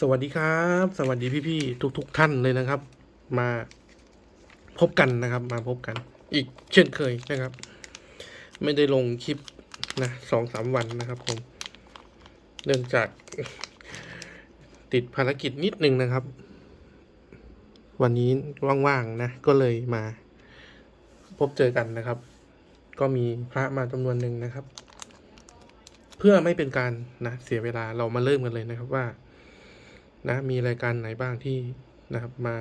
สวัสดีครับ สวัสดีพี่ๆทุกๆท่านเลยนะครับ มาพบกันนะครับ มาพบกัน อีกเช่นเคยนะครับ ไม่ได้ลงคลิปนะสองสามวันนะครับผมเนื่องจากติดภารกิจนิดนึงนะครับ วันนี้ว่างๆนะ ก็เลยมา พบเจอกันนะครับ ก็มีพระมาจำนวนหนึ่งนะครับ เพื่อไม่เป็นการนะเสียเวลาเรามาเริ่มกันเลยนะครับว่า นะมีรายการไหนบ้างที่นะครับมา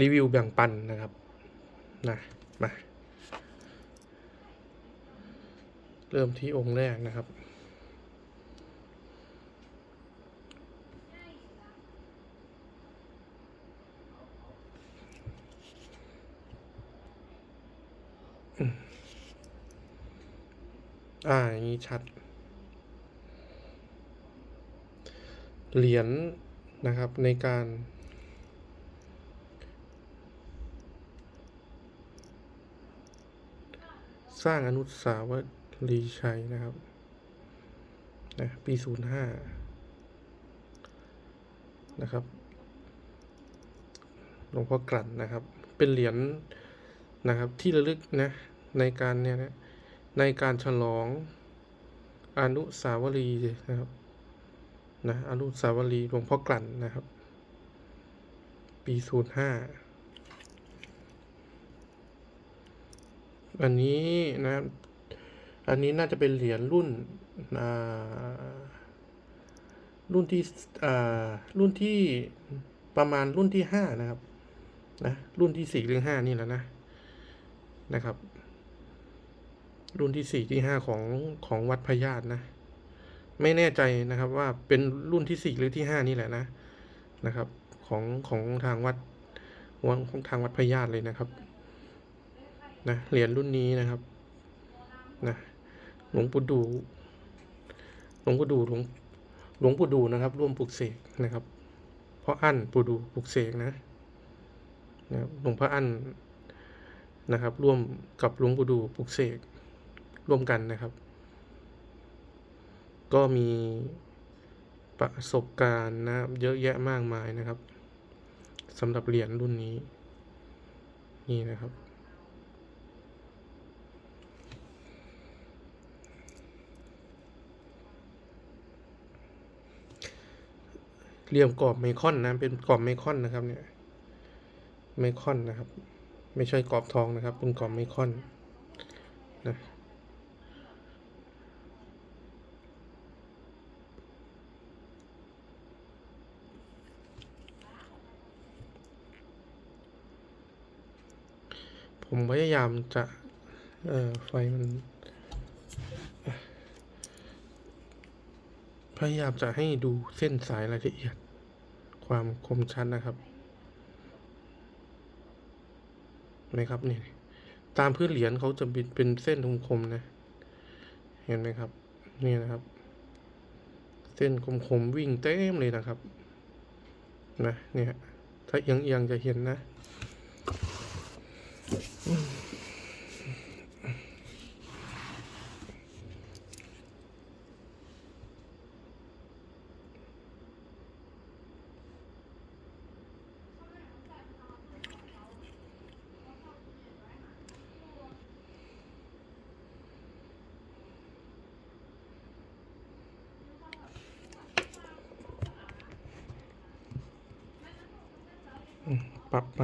รีวิวแบ่งปันนะครับนะมาเริ่มที่องค์แรกนะครับ อ่า อย่างนี้ชัด เหรียญนะครับในการสร้างอนุสาวรีย์ชัยนะครับนะปีศูนย์ห้านะครับ หลวงพ่อกลั่นนะครับ เป็นเหรียญนะครับที่ระลึกนะในการเนี่ยนะในการฉลองอนุสาวรีย์นะครับ นะอนุสาวรีย์หลวงพ่อกลั่นนะครับ ปีศูนย์ห้าอันนี้นะอันนี้น่าจะเป็นเหรียญรุ่นรุ่นที่อ่ารุ่นที่ประมาณรุ่นที่ห้านะครับ นะรุ่นที่สี่หรือห้านี่แหละนะนะครับ รุ่นที่สี่ที่ห้าของของวัดพญาตนะ ไม่แน่ใจนะครับว่าเป็นรุ่นที่สี่หรือที่ห้านี่แหละนะนะครับ ของของทางวัดวังของทางวัดพญาตเลยนะครับนะเหรียญรุ่นนี้นะครับนะหลวงปู่ดูหลวงปู่ดูหลวงหลวงปู่ดูนะครับ ร่วมปลุกเสกนะครับเพราะอั้นปู่ดูปลุกเสกนะนะหลวงพ่ออั้นนะครับ ร่วมกับหลวงปู่ดูปลุกเสกร่วมกันนะครับ ก็มีประสบการณ์นะครับ เยอะแยะมากมายนะครับสำหรับเหรียญรุ่นนี้ นี่นะครับ เหลี่ยมกรอบไมคอนนะ เป็นกรอบไมคอนนะครับเนี่ยไมคอนนะครับ ไม่ใช่กรอบทองนะครับ เป็นกรอบไมคอน ผมพยายามจะเอ่อไฟมันพยายามจะให้ดูเส้นสายรายละเอียด ความคมชัดนะครับเห็นะครับนี่ตามพื้นเหรียญเขาจะเป็นเป็นเส้นคมๆนะ เห็นไหมครับ นี่นะครับ เส้นคมๆวิ่งเต็มเลยนะครับ นะเนี่ยถ้าเอียงๆจะเห็นนะ ปรับไป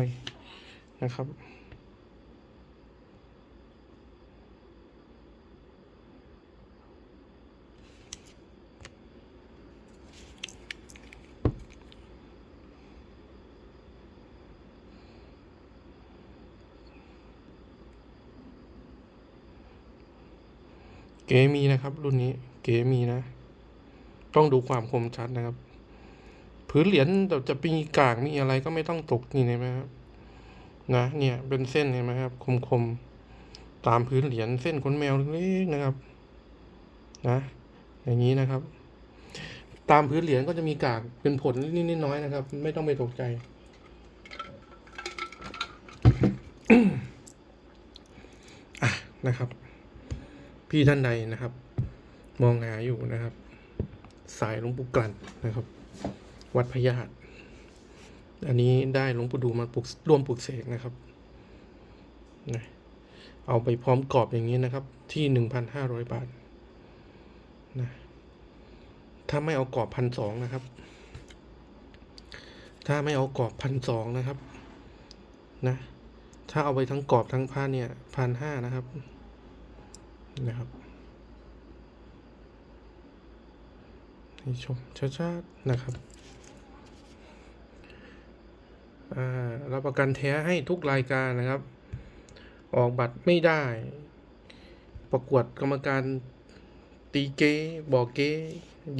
นะครับ เก๋มีนะครับ รุ่นนี้ เก๋มีนะ ต้องดูความคมชัดนะครับพื้นเหรียญแต่จะมีกากมีอะไรก็ไม่ต้องตกนี่เห็นไหมครับนะเนี่ย เป็นเส้นเห็นไหมครับ คมคมๆตามพื้นเหรียญเส้นขนแมวเล็กๆนะครับ นะ อย่างนี้นะครับ ตามพื้นเหรียญก็จะมีกากเป็นผลนิดๆน้อยๆนะครับ ไม่ต้องไปตกใจนะครับ พี่ท่านใดนะครับ มองหาอยู่นะครับ สายหลวงปู่กลั่นนะครับ วัดพญาตอันนี้ได้หลวงปู่ดูมาปลุกร่วมปลุกเสกนะครับนะเอาไปพร้อมกรอบอย่างนี้นะครับ ที่หนึ่งพันห้าร้อยบาทนะถ้าไม่เอากรอบพันสองนะครับ ถ้าไม่เอากรอบพันสองนะครับ นะ ถ้าเอาไปทั้งกรอบทั้งผ้าเนี่ยพันห้านะครับ นะครับให้ชมช้าๆนะครับอ่ารับประกันแท้ให้ทุกรายการนะครับ ออกบัตรไม่ได้ ประกวดกรรมการตีเก้บอกเก้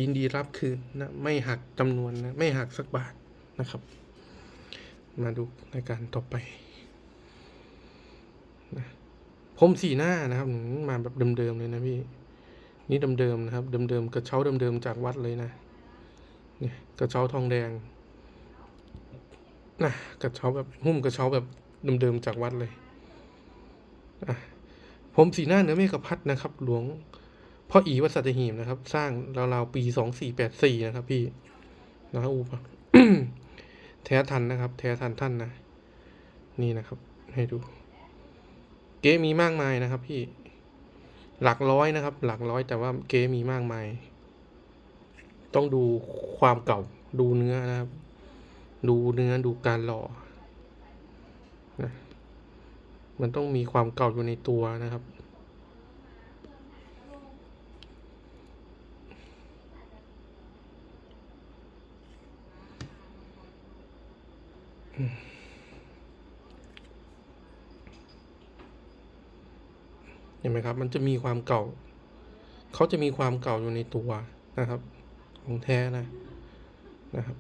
ยินดีรับคืนนะไม่หักจำนวนนะไม่หักสักบาทนะครับ มาดูรายการต่อไปนะ ผมสีหน้านะครับมาแบบเดิมๆเลยนะพี่ นี่เดิมๆนะครับ เดิมๆกระเช้าเดิมๆจากวัดเลยนะนี่กระเช้าทองแดงนะกระเช้าแบบหุ้มกระเช้าแบบเดิมๆจากวัดเลยอะผมสีหน้าเนื้อเมฆพัดนะครับ หลวงพ่ออีวัดสัตหีบนะครับ สร้างราวๆปีสองสี่แปดสี่นะครับ พี่นะครับอูปะแท้ทันนะครับ แท้ทันท่านนะ นี่นะครับ ให้ดู เก๊มีมากมายนะครับพี่ หลักร้อยนะครับ หลักร้อยแต่ว่าเก๊มีมากมาย ต้องดูความเก่า ดูเนื้อนะครับ ดูเนื้อดูการหล่อนะมันต้องมีความเก่าอยู่ในตัวนะครับเห็นไหมครับ มันจะมีความเก่า เขาจะมีความเก่าอยู่ในตัวนะครับ ของแท้นะนะครับ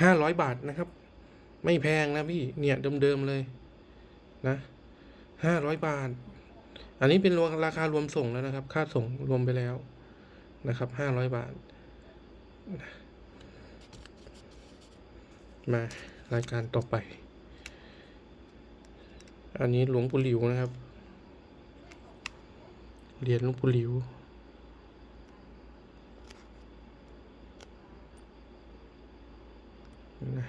ห้าร้อยบาทนะครับ ไม่แพงนะพี่เนี่ยเดิมๆเลยนะห้าร้อยบาท อันนี้เป็นรวมราคารวมส่งแล้วนะครับ ค่าส่งรวมไปแล้วนะครับห้าร้อยบาท มารายการต่อไป อันนี้หลวงปู่หลิวนะครับ เหรียญหลวงปู่หลิว นะ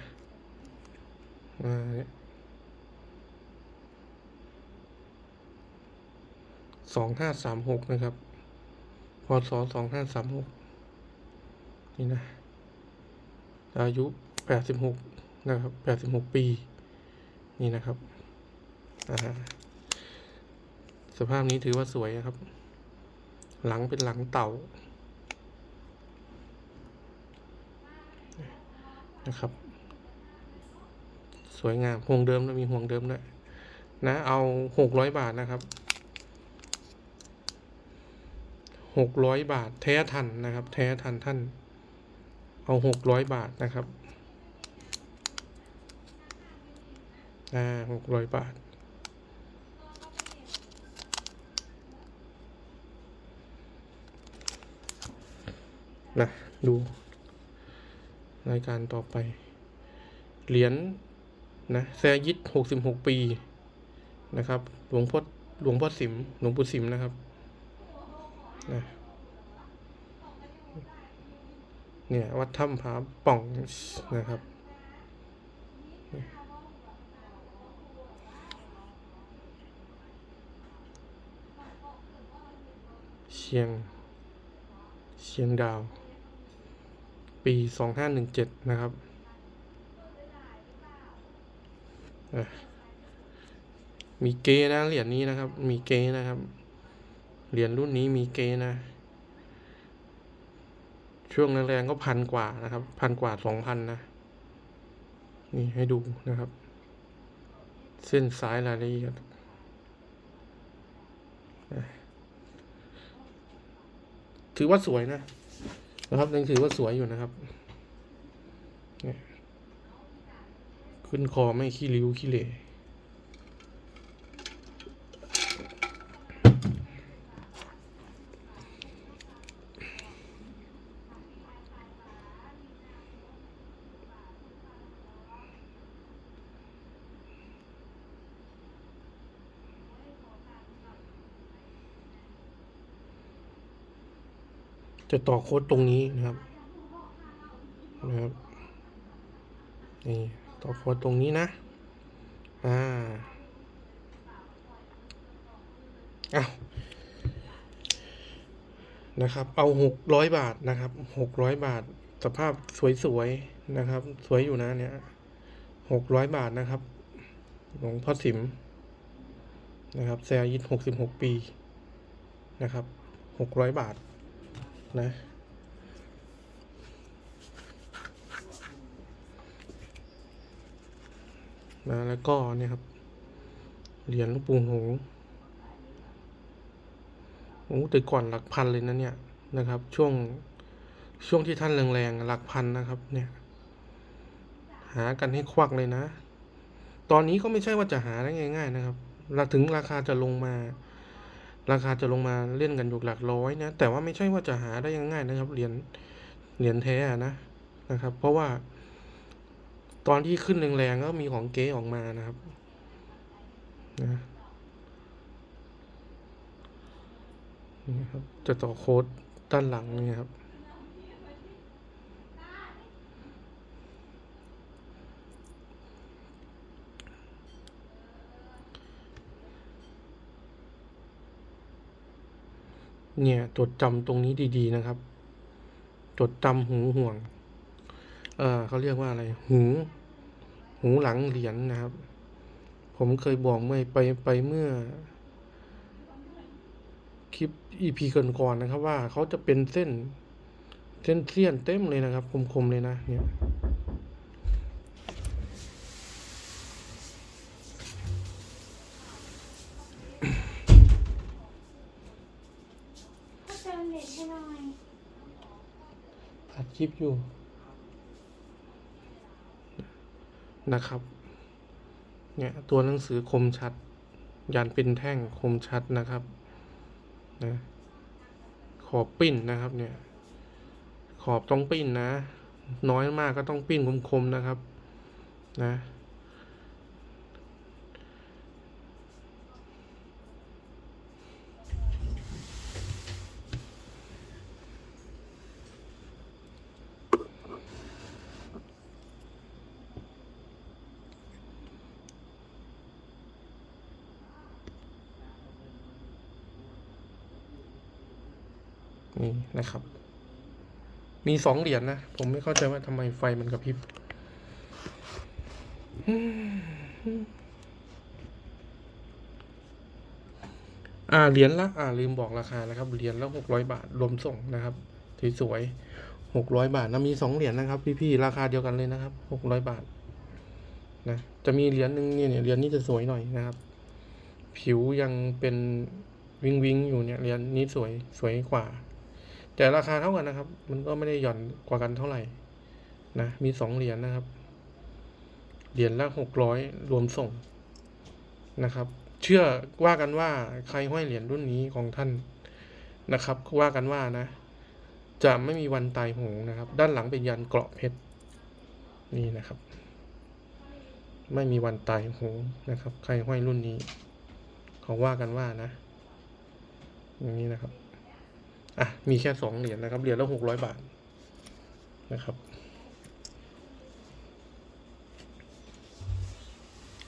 มาเนี่ยสองห้าสามหกนะครับ พศสองห้าสามหกนี่นะ อายุแปดสิบหก นะครับแปดสิบหกปี นี่นะครับสภาพนี้ถือว่าสวยนะครับ หลังเป็นหลังเต่า นะครับ สวยงามห่วงเดิมแล้วมีห่วงเดิมด้วยนะ เอาหกร้อยบาทนะครับหกร้อยบาท แท้ทันนะครับ แท้ทันท่าน เอาหกร้อยบาทนะครับ อ่าหกร้อยบาทนะดู รายการต่อไป เหรียญนะแซยิดหกสิบหกปีนะครับ หลวงพ่อหลวงพ่อสิม หลวงปู่สิมนะครับนะเนี่ย วัดถ้ำผาป่องนะครับ ชียง เชียงดาว ปีสองห้าหนึ่งเจ็ดนะครับ มีเกนะเหรียญนี้นะครับ มีเกนะครับ เหรียญรุ่นนี้มีเกนะ ช่วงแรงๆก็พันกว่านะครับ พันกว่าสองพันนะ นี่ให้ดูนะครับ เส้นสายรายละเอียดอะ ถือว่าสวยนะ นะครับยังถือว่าสวยอยู่นะครับขึ้นคอไม่ขี้ริ้วขี้เหร่ จะต่อโค้ดตรงนี้นะครับนะครับนี่ต่อโค้ดตรงนี้นะอ่าอ้าวนะครับ เอาหกร้อยบาทนะครับหกร้อยบาท สภาพสวยๆนะครับ สวยอยู่นะเนี่ยหกร้อยบาทนะครับ หลวงพ่อสิมนะครับแซยิดหกสิบหกปีนะครับหกร้อยบาท นะนะแล้วก็เนี่ยครับ เหรียญลูกปูหงโอ้แต่ก่อนหลักพันเลยนะเนี่ยนะครับ ช่วงช่วงที่ท่านแรงๆหลักพันนะครับ เนี่ย หากันให้ควักเลยนะ ตอนนี้ก็ไม่ใช่ว่าจะหาได้ง่าย ๆ นะครับราถึงราคาจะลงมา ราคาจะลงมาเล่นกันอยู่หลักร้อยนะแต่ว่าไม่ใช่ว่าจะหาได้ง่ายๆนะครับเหรียญเหรียญแท้นะนะครับ เพราะว่า ตอนที่ขึ้นแรงๆก็มีของเก๊ออกมานะครับนะนี่ครับจะต่อโค้ดด้านหลังนี่ครับ เนี่ยจดจำตรงนี้ดีๆนะครับ จดจำหูห่วง เออเขาเรียกว่าอะไร หู หูหลังเหรียญนะครับ ผมเคยบอกเมื่อไปไปเมื่อ คลิปอีพีก่อนๆนะครับ ว่าเขาจะเป็นเส้น เส้นเสี้ยนเต็มเลยนะครับ คมๆเลยนะ เนี่ย ถ้าเติมเน็ตให้หน่อย อัด คลิปอยู่นะครับ เนี่ยตัวหนังสือคมชัด ยันเป็นแท่งคมชัดนะครับนะขอบปิ้นนะครับ เนี่ย ขอบต้องปิ้นนะ น้อยมากก็ต้องปิ้นคมๆนะครับ นะ นะครับ มีสองเหรียญนะผมไม่เข้าใจว่าทำไมไฟมันกระพริบอ่าเหรียญละอ่าลืมบอกราคานะครับ เหรียญละหกร้อยบาทรวมส่งนะครับสวยๆหกร้อยบาทนะมีสองเหรียญนะครับ พี่ๆราคาเดียวกันเลยนะครับหกร้อยบาทนะจะมีเหรียญหนึ่งเนี่ยเหรียญนี้จะสวยหน่อยนะครับ ผิวยังเป็นวิงวิงอยู่เนี่ยเหรียญนี้สวยสวยกว่า แต่ราคาเท่ากันนะครับ มันก็ไม่ได้หย่อนกว่ากันเท่าไหร่นะมีสองเหรียญนะครับเหรียญละหกร้อยรวมส่งนะครับ เชื่อว่ากันว่าใครห้อยเหรียญรุ่นนี้ของท่านนะครับ ว่ากันว่านะ จะไม่มีวันตายโหงนะครับ ด้านหลังเป็นยันเกราะเพชรนี่นะครับ ไม่มีวันตายโหงนะครับ ใครห้อยรุ่นนี้เขาว่ากันว่านะ อย่างนี้นะครับ อะมีแค่สองเหรียญนะครับเหรียญละหกร้อยบาทนะครับ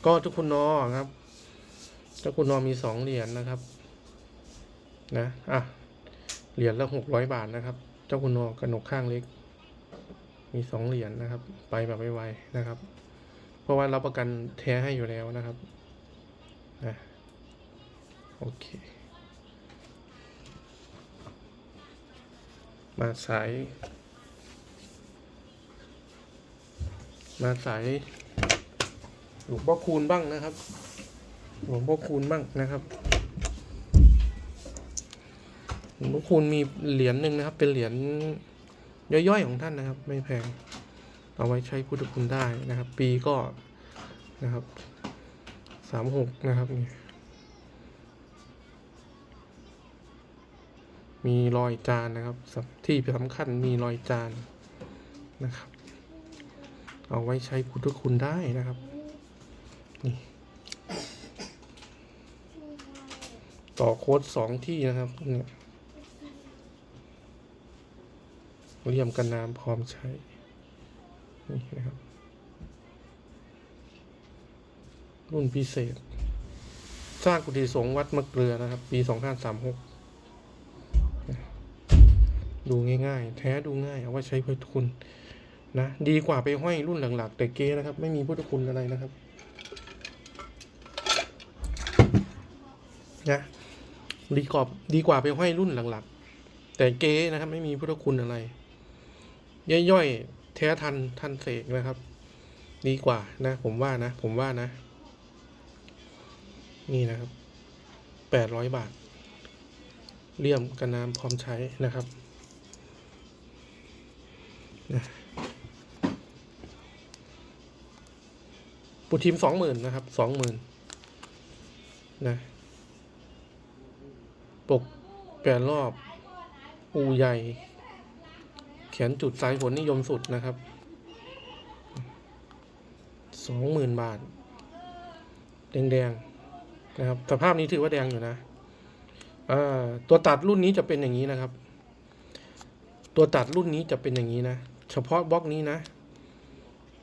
ก็เจ้าคุณนอครับเจ้าคุณนอมีสองเหรียญนะครับ นะอะเหรียญละหกร้อยบาทนะครับ เจ้าคุณนอกระหนกข้างเล็ก มีสองเหรียญนะครับ ไปแบบไวๆนะครับ เพราะว่าเรับประกันแท้ให้อยู่แล้วนะครับนะโอเค มาสาย มาสายหลวงพ่อคูณบ้างนะครับ หลวงพ่อคูณบ้างนะครับหลวงพ่อคูณมีเหรียญหนึ่งนะครับ เป็นเหรียญย่อยๆของท่านนะครับ ไม่แพง เอาไว้ใช้พุทธคุณได้นะครับ ปีก็นะครับสามหกนะครับนี่ มีรอยจานนะครับ ที่สำคัญมีรอยจานนะครับ เอาไว้ใช้พุทธคุณได้นะครับ นี่ ต่อโค้ดสองที่นะครับเนี่ยเลี่ยมกันน้ำพร้อมใช้ นี่นะครับ รุ่นพิเศษ สร้างกุฏิสงฆ์วัดมะเกลือนะครับ ปีสองห้าสามหก ดูง่ายๆ แท้ดูง่ายเอาไว้ใช้พุทธคุณนะดีกว่าไปห้อยรุ่นหลังๆแต่เก๊นะครับ ไม่มีพุทธคุณอะไรนะครับนะดีกว่าดีกว่าไปห้อยรุ่นหลังๆแต่เก๊นะครับ ไม่มีพุทธคุณอะไร ย่อยๆแท้ทันทันเสกนะครับ ดีกว่านะ ผมว่านะ ผมว่านะ นี่นะครับแปดร้อยบาทเลี่ยมกันน้ำพร้อมใช้นะครับ ปูทีมสองหมื่นนะครับสองหมื่นนะปกแปดรอบอูใหญ่ แขนจุดสายฝนนิยมสุดนะครับสองหมื่นบาท แดงๆนะครับสภาพนี้ถือว่าแดงอยู่นะตัวตัดรุ่นนี้จะเป็นอย่างนี้นะครับ ตัวตัดรุ่นนี้จะเป็นอย่างนี้นะ เฉพาะบล็อกนี้นะ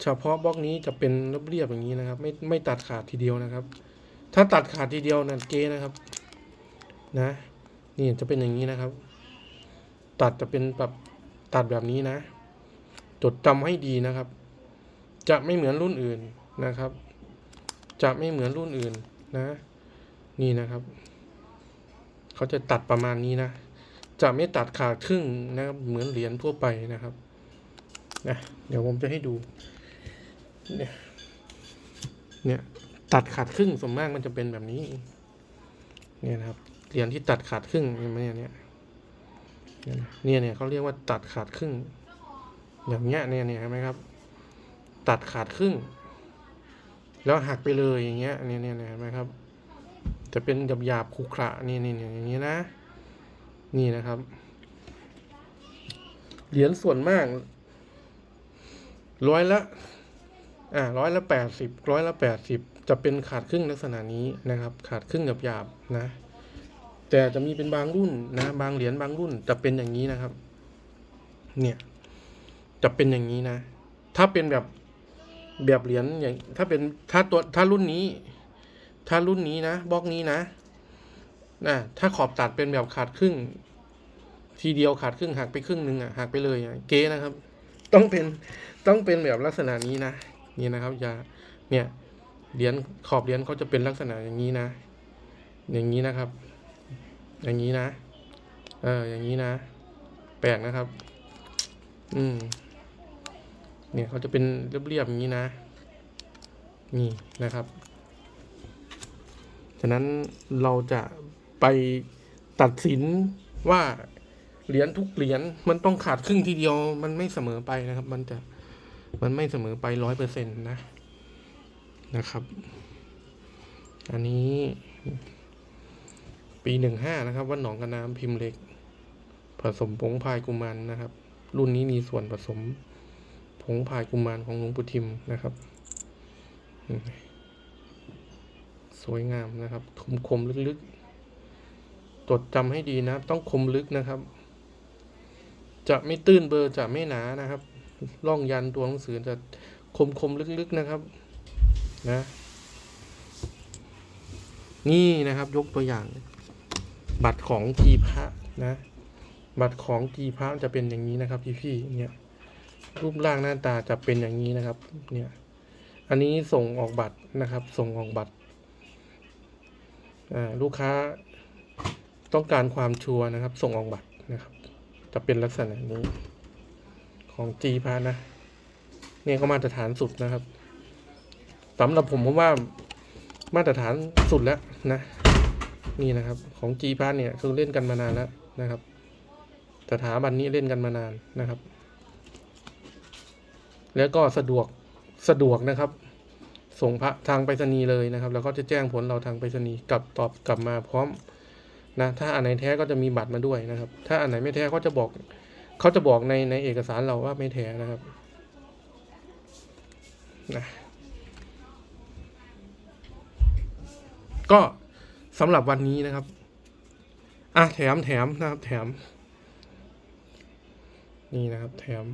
เฉพาะบล็อกนี้จะเป็นเรียบๆอย่างนี้นะครับ ไม่ไม่ตัดขาดทีเดียวนะครับ ถ้าตัดขาดทีเดียวนั่นเกนะครับ นะ นี่จะเป็นอย่างนี้นะครับ ตัดจะเป็นแบบตัดแบบนี้นะ จดจำให้ดีนะครับ จะไม่เหมือนรุ่นอื่นนะครับ จะไม่เหมือนรุ่นอื่นนะ นี่นะครับ เขาจะตัดประมาณนี้นะจะไม่ตัดขาดครึ่งนะครับเหมือนเหรียญทั่วไปนะครับ นะเดี๋ยวผมจะให้ดู เนี่ย เนี่ย ตัดขาดครึ่งส่วนมากมันจะเป็นแบบนี้ เนี่ยนะครับ เหรียญที่ตัดขาดครึ่งเห็นไหมเนี่ยเนี่ยเนี่ยเขาเรียกว่าตัดขาดครึ่งอย่างเงี้ยเนี่ยเนี่ยเห็นไหมครับ ตัดขาดครึ่ง แล้วหักไปเลยอย่างเงี้ยเนี่ยเนี่ยเห็นไหมครับจะเป็นหยาบหยาบๆขรุขระนี่นี่นี่อย่างนี้นะ นี่นะครับ เหรียญส่วนมาก ร้อยละอ่าร้อยละแปดสิบร้อยละแปดสิบจะเป็นขาดครึ่งลักษณะนี้นะครับ ขาดครึ่งหยาบหยาบๆนะ แต่จะมีเป็นบางรุ่นนะ บางเหรียญบางรุ่นจะเป็นอย่างนี้นะครับ เนี่ยจะเป็นอย่างนี้นะ ถ้าเป็นแบบแบบเหรียญอย่าง ถ้าเป็นถ้าตัวถ้ารุ่นนี้ ถ้ารุ่นนี้นะบล็อกนี้นะนะถ้าขอบตัดเป็นแบบขาดครึ่ง ทีเดียวขาดครึ่งหักไปครึ่งหนึ่งอะหักไปเลยอะเก๊นะครับ ต้องเป็น ต้องเป็นแบบลักษณะนี้นะนี่นะครับอย่าเนี่ยเหรียญขอบเหรียญเขาจะเป็นลักษณะอย่างนี้นะ อย่างนี้นะครับ อย่างนี้นะ เอออย่างนี้นะ แปลกนะครับ อืมเนี่ยเขาจะเป็นเรียบๆอย่างนี้นะ นี่นะครับ ฉะนั้นเราจะไปตัดสินว่าเหรียญทุกเหรียญมันต้องขาดครึ่งทีเดียวมันไม่เสมอไปนะครับ มันจะ มันไม่เสมอไปร้อยเปอร์เซ็นต์นะนะครับ อันนี้ ปีหนึ่งห้านะครับวัดหนองกระน้ำพิมพ์เล็ก ผสมผงพายกุมารนะครับ รุ่นนี้มีส่วนผสมผงพายกุมารของหลวงปู่ทิมนะครับ สวยงามนะครับ คมคมลึกๆจดจำให้ดีนะ ต้องคมลึกนะครับ จะไม่ตื้นเบอร์จะไม่หนานะครับ ร่องยันตัวหนังสือจะคมคมลึกๆนะครับนะนี่นะครับยกตัวอย่าง บัตรของจีพระนะ บัตรของจีพระจะเป็นอย่างนี้นะครับ พี่ๆเนี่ย รูปร่างหน้าตาจะเป็นอย่างนี้นะครับ เนี่ย อันนี้ส่งออกบัตรนะครับ ส่งออกบัตรอ่าลูกค้าต้องการความชัวร์นะครับ ส่งออกบัตรนะครับ จะเป็นลักษณะนี้ ของจีพานะ เนี่ยก็มาตรฐานสุดนะครับสำหรับผมผมว่ามาตรฐานสุดแล้วนะ นี่นะครับของจีพาเนี่ยคือเล่นกันมานานแล้วนะครับ สถาบันนี้เล่นกันมานานนะครับ แล้วก็สะดวกสะดวกนะครับ ส่งพระทางไปรษณีย์เลยนะครับ แล้วก็จะแจ้งผลเราทางไปรษณีย์กลับตอบกลับมาพร้อมนะถ้าอันไหนแท้ก็จะมีบัตรมาด้วยนะครับ ถ้าอันไหนไม่แท้เขาจะบอก เขาจะบอกในในเอกสารเราว่าไม่แท้นะครับนะก็สำหรับวันนี้นะครับ อะแถมแถมนะครับ แถม นี่นะครับ แถม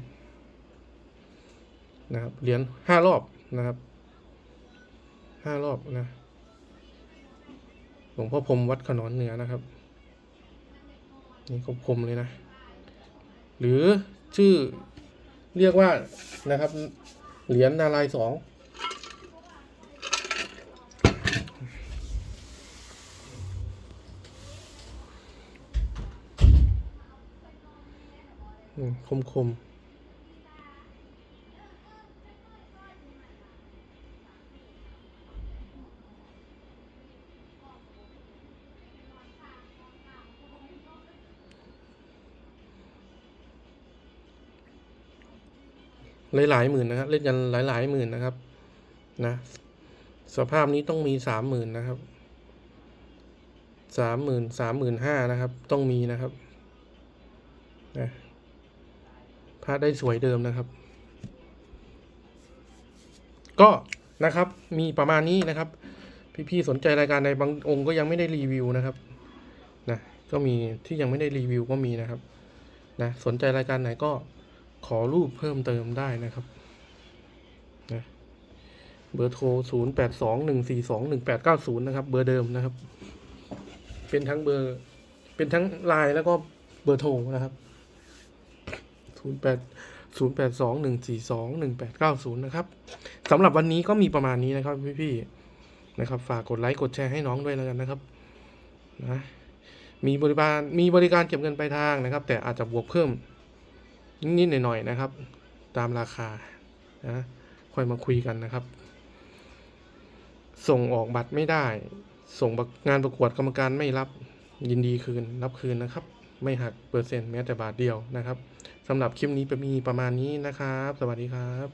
นะครับเหรียญห้ารอบนะครับห้ารอบนะหลวงพ่อพรมวัดขนอนเหนือนะครับ นี่คมเลยนะ หรือชื่อเรียกว่านะครับ เหรียญนารายสองคมคม หลายหลายๆหมื่นนะครับ เล่นกันหลายหลายๆหมื่นนะครับ นะ สภาพนี้ต้องมีสามหมื่นนะครับสามหมื่นสามหมื่นห้านะครับ ต้องมีนะครับนะพระได้สวยเดิมนะครับ ก็นะครับ มีประมาณนี้นะครับ พี่ๆสนใจรายการในบางองค์ก็ยังไม่ได้รีวิวนะครับนะก็มีที่ยังไม่ได้รีวิวก็มีนะครับนะสนใจรายการไหนก็ ขอรูปเพิ่มเติมได้นะครับนะเบอร์โทร 0 8 2 1 4 2 1 8 9 0 นะครับ เบอร์เดิมนะครับ เป็นทั้งเบอร์ เป็นทั้งไลน์แล้วก็เบอร์โทรนะครับ 0 8 0 8 2 1 4 2 1 8 9 0 นะครับสำหรับวันนี้ก็มีประมาณนี้นะครับพี่ๆนะครับ ฝากกดไลค์กดแชร์ให้น้องด้วยแล้วกันนะครับนะมีบริการมีบริการเก็บเงินปลายทางนะครับ แต่อาจจะบวกเพิ่ม นิดๆหน่อยๆนะครับ ตามราคานะค่อยมาคุยกันนะครับ ส่งออกบัตรไม่ได้ ส่งงานประกวดกรรมการไม่รับยินดีคืนรับคืนนะครับ ไม่หักเปอร์เซ็นต์แม้แต่บาทเดียวนะครับสำหรับคลิปนี้มีประมาณนี้นะครับ สวัสดีครับ